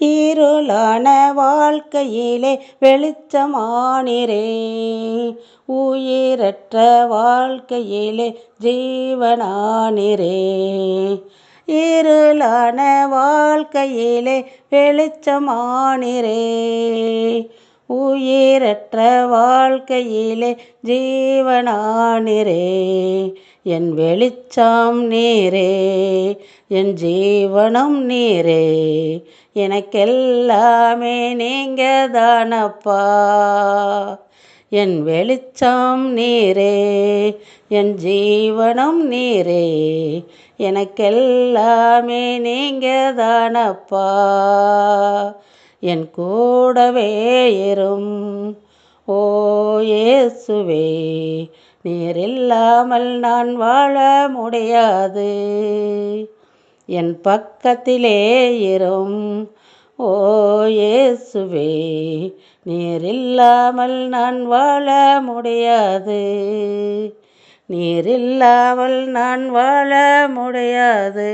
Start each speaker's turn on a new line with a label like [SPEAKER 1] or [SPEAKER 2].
[SPEAKER 1] இருளான வாழ்க்கையிலே வெளிச்சமானிரே. உயிரற்ற வாழ்க்கையிலே ஜீவனானிரே. இருளான வாழ்க்கையிலே வெளிச்சமானிரே. உயிரற்ற வாழ்க்கையிலே ஜீவனானிரே. என் வெளிச்சம் நீரே என் ஜீவனம் நீரே. எனக்கெல்லாமே நீங்க தானப்பா என் வெளிச்சம் நீரே என் ஜீவனம் நீரே. எனக்கெல்லாமே நீங்க தானப்பா என் கூடவே இரும். ஓ இயேசுவே நீர் இல்லாமல் நான் வாழ முடியாது. என் பக்கத்திலே இரும். ஓ இயேசுவே நீர் இல்லாமல் நான் வாழ முடியாது. நீர் இல்லாமல் நான் வாழ முடியாது.